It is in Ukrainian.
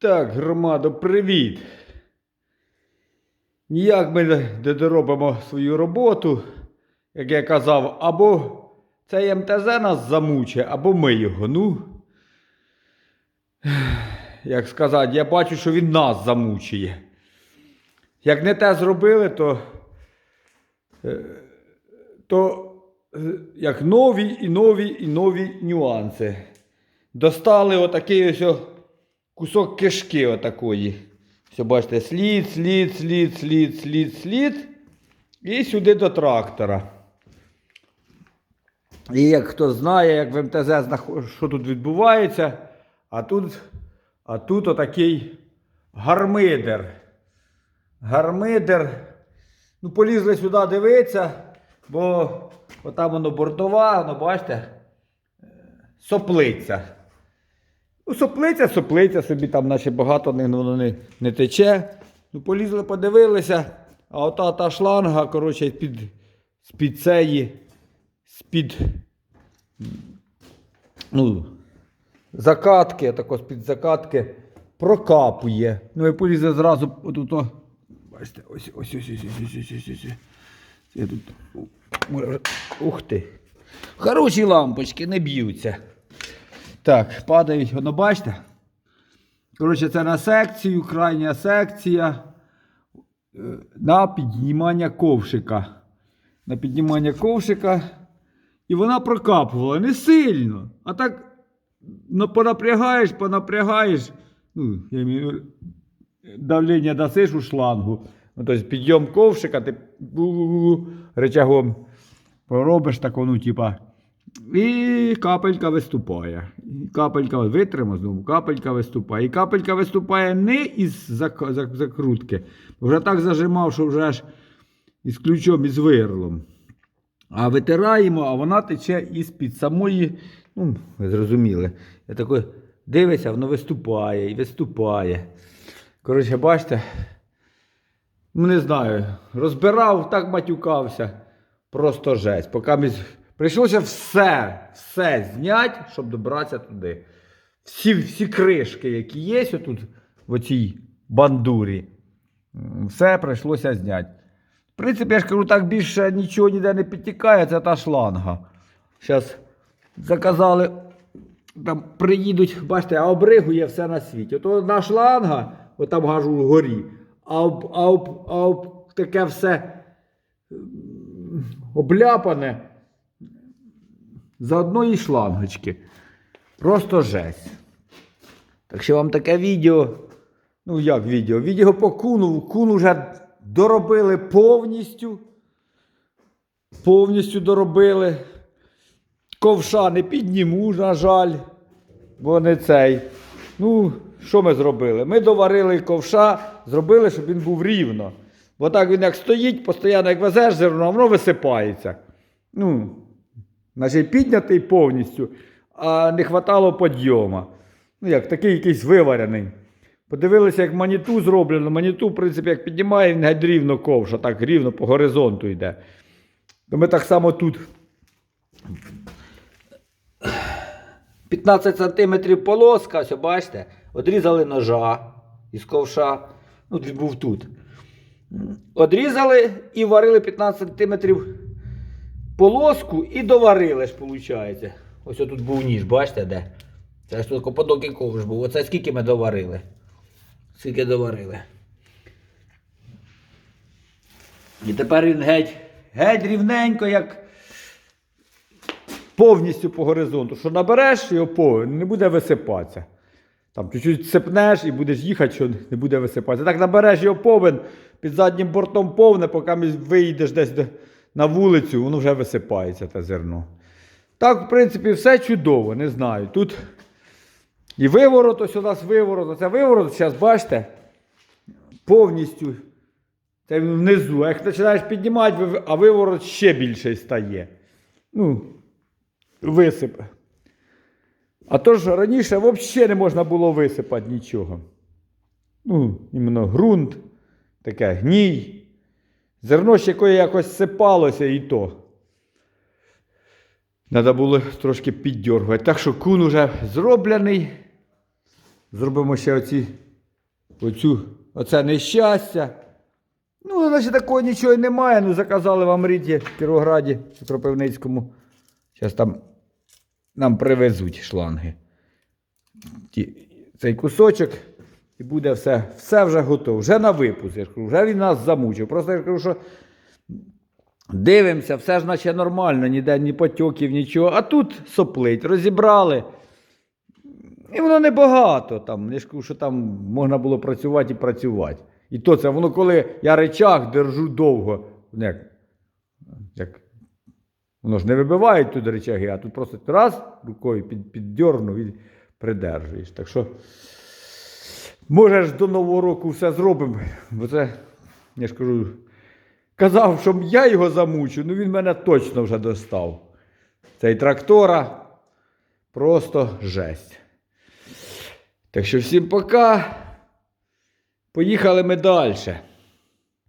Так, громадо, привіт. Ніяк ми не доробимо свою роботу, як я казав, або цей МТЗ нас замучить, або ми його. Ну, як сказати, я бачу, що він нас замучує. Як не те зробили, то, е, то е, як нові і нові і нові нюанси. Достали отакий ось кусок кишки отакої. Все, бачите, слід, слід, слід, слід, слід, слід. І сюди до трактора. І як хто знає, як в МТЗ що тут відбувається, а тут, а тут отакий гармидер. Гармидер. Ну, полізли сюди дивитися, бо отам воно бортова, ну бачите, е, Ну, соплиця, соплиця собі там, наче багато воно не, не тече. Ну, полізли, подивилися, а ота та шланга, коротше, під, з-під цієї, з-під ну, закатки, тако з-під закатки прокапує. Ну і полізли зразу отут. Бачите, ось ось ось ось ось ось ось ось. Я тут. Ух ти. Хороші лампочки, не б'ються. Так, падають, воно бачите? Коротше, це на секцію, крайня секція е, на піднімання ковшика. На піднімання ковшика. І вона прокапувала не сильно. А так ну, понапрягаєш, понапрягаєш. Ну, я маю, давлення дасиш у шлангу. Ну, тобто підйом ковшика, ти речагом поробиш таку, ну, типа. І капелька виступає. Капелька витримав знову, капелька виступає. І капелька виступає не із зак- зак- закрутки. Вже так зажимав, що вже аж із ключом, із вирлом. А витираємо, а вона тече із-під самої, ну, ви зрозуміли. Я такий дивися, воно виступає і виступає. Коротше, бачите, ну не знаю, розбирав, так матюкався. Просто жесть. Поки ми... Прийшлося все, все зняти, щоб добратися туди. Всі, всі кришки, які є тут, в оцій бандурі, все прийшлося зняти. В принципі, я ж кажу, так більше нічого ніде не підтікає, це та шланга. Зараз заказали, там приїдуть, бачите, а обригує все на світі. Ото одна шланга, отам гажу вгорі, а, об, а, об, а об, таке все обляпане за одної шлангочки. Просто жесть. Так що вам таке відео. Ну, як відео? Відео по куну. Кун вже доробили повністю. Повністю доробили. Ковша не підніму, на жаль. Бо не цей. Ну, що ми зробили? Ми доварили ковша, зробили, щоб він був рівно. Бо так він як стоїть, постійно як везеш зерно, воно висипається. Ну, значить, піднятий повністю, а не хватало підйома. Ну, як такий якийсь виварений. Подивилися, як маніту зроблено. Маніту, в принципі, як піднімає, він геть рівно ковша, так рівно по горизонту йде. То ми так само тут 15 см полоска, ось бачите, одрізали ножа із ковша. Ну, був тут. Одрізали і варили 15 см полоску і доварили ж, виходить. Ось тут був ніж, бачите де? Це ж тільки подоки ковш був. Оце скільки ми доварили. Скільки доварили. І тепер він геть, геть рівненько, як повністю по горизонту. Що набереш його повен, не буде висипатися. Там чуть-чуть сипнеш і будеш їхати, що не буде висипатися. Так набереш його повен, під заднім бортом повне, поки виїдеш десь на вулицю, воно вже висипається те зерно. Так, в принципі, все чудово, не знаю. Тут і виворот, ось у нас виворот. Оце виворот, зараз бачите, повністю. Це він внизу. Як починаєш піднімати, а виворот ще більший стає. Ну, висип. А то ж раніше взагалі не можна було висипати нічого. Ну, іменно ґрунт, таке гній. Зерно ще кое якось сипалося і то. Треба було трошки піддергувати. Так що кун уже зроблений. Зробимо ще оці оцю, оце нещастя. Ну, значить, такого нічого немає. Ну, заказали в Амріті в Кіровограді, в Кропивницькому. Зараз там нам привезуть шланги. Цей кусочок, і буде все, все вже готово. Вже на випуск. Вже він нас замучив. Просто я кажу, що дивимося, все ж наче нормально, ніде ні потьоків, нічого. А тут соплить, розібрали. І воно небагато там. Я ж кажу, що там можна було працювати і працювати. І то це воно, коли я речах держу довго. ну, Як, як, воно ж не вибивають тут речаги, а тут просто раз рукою під, піддернув і придержуєш. Так що, може ж до Нового року все зробимо. Бо це, я ж кажу, казав, що я його замучу, ну він мене точно вже достав. Цей трактора просто жесть. Так що всім пока. Поїхали ми далі.